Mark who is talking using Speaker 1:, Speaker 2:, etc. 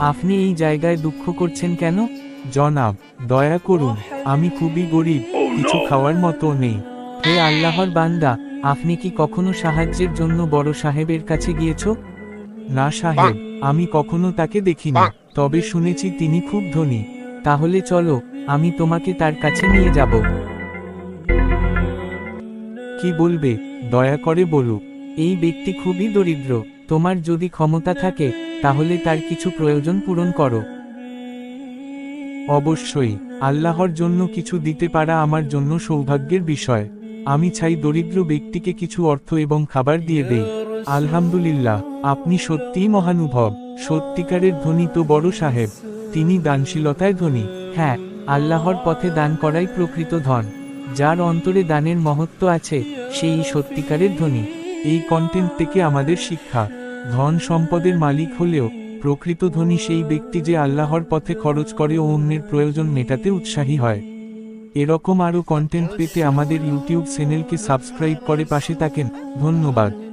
Speaker 1: আপনি এই জায়গায় দুঃখ করছেন কেন? জনাব দয়া করুন আমি খুবই গরিব কিছু খাওয়ার মতো নেই। হে আল্লাহর বান্দা আপনি কি কখনো সাহায্যের জন্য বড় সাহেবের কাছে গিয়েছ? না সাহেব আমি কখনো তাকে দেখিনি তবে শুনেছি তিনি খুব ধনী। তাহলে চলো আমি তোমাকে তার কাছে নিয়ে যাব। কি বলবে? দয়া করে বলুক। এই ব্যক্তি খুবই দরিদ্র তোমার যদি ক্ষমতা থাকে তাহলে তার কিছু প্রয়োজন পূরণ করো। অবশ্যই, আল্লাহর জন্য কিছু দিতে পারা আমার জন্য সৌভাগ্যের বিষয়। আমি চাই দরিদ্র ব্যক্তিকে কিছু অর্থ এবং খাবার দিয়ে দেই। আলহামদুলিল্লাহ, আপনি সত্যিই মহানুভব সত্যিকারের ধনী তো বড় সাহেব। তিনি দানশীলতায় ধনী। হ্যাঁ আল্লাহর পথে দান করাই প্রকৃত ধন। যার অন্তরে দানের মহত্ব আছে, সেই সত্যিকারের ধনী। এই কন্টেন্ট থেকে আমাদের শিক্ষা। ধন সম্পদের মালিক হলেও প্রকৃত ধনী সেই ব্যক্তি যে আল্লাহর পথে খরচ করে ও অন্যের প্রয়োজন মেটাতে উৎসাহী হয়। এরকম আরও কন্টেন্ট পেতে আমাদের ইউটিউব চ্যানেলকে সাবস্ক্রাইব করে পাশে থাকেন। ধন্যবাদ।